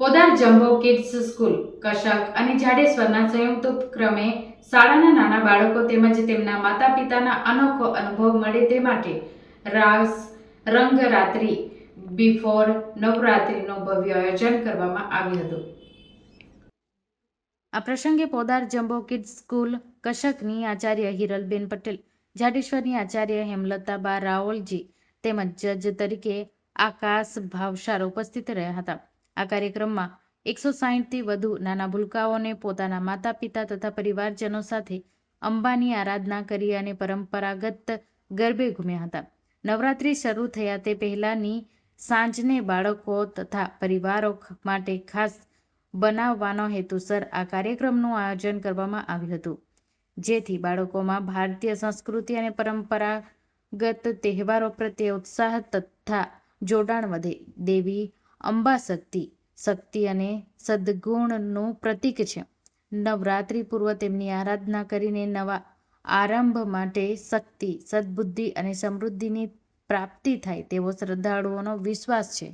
Podar jumbo kids school, Kashak અને જાડેશ્વરના સંયુક્ત ઉપક્રમે શાળાના નાના બાળકો તેમજ તેમના માતા પિતાના અનોખો અનુભવ મળે તે માટે રાસ, રંગરાત્રિ, બિફોર નવરાત્રિનું ભવ્ય આયોજન કરવામાં આવ્યું હતું. આ પ્રસંગે પોદાર જમ્બો કિડ્સ સ્કૂલ, કશકની આચાર્ય હિરલબેન પટેલ, જાડેશ્વરની આચાર્ય હેમલતાબા રાઓલજી તેમજ જજ તરીકે આકાશ ભાવસાર ઉપસ્થિત રહ્યા હતા. આ કાર્યક્રમમાં એકસો સાહીઠથી વધુ નાના ભૂલકાઓને પોતાના માતા પિતા તથા પરિવારજનો સાથે અંબાની આરાધના કરી અને પરંપરાગત ગરબે ઘૂમ્યા હતા. નવરાત્રિ શરૂ થયા તે પહેલાંની સાંજને બાળકો તથા પરિવારો માટે ખાસ બનાવવાનો હેતુસર આ કાર્યક્રમનું આયોજન કરવામાં આવ્યું હતું. જેથી બાળકોમાં ભારતીય સંસ્કૃતિ અને પરંપરાગત તહેવારો પ્રત્યે ઉત્સાહ તથા જોડાણ વધે. દેવી અંબા શક્તિ શક્તિ અને સદ્ગુણનું પ્રતીક છે. નવરાત્રિ પૂર્વ તેમની આરાધના કરીને નવા આરંભ માટે શક્તિ, સદબુદ્ધિ અને સમૃદ્ધિની પ્રાપ્તિ થાય તેવો શ્રદ્ધાળુઓનો વિશ્વાસ છે.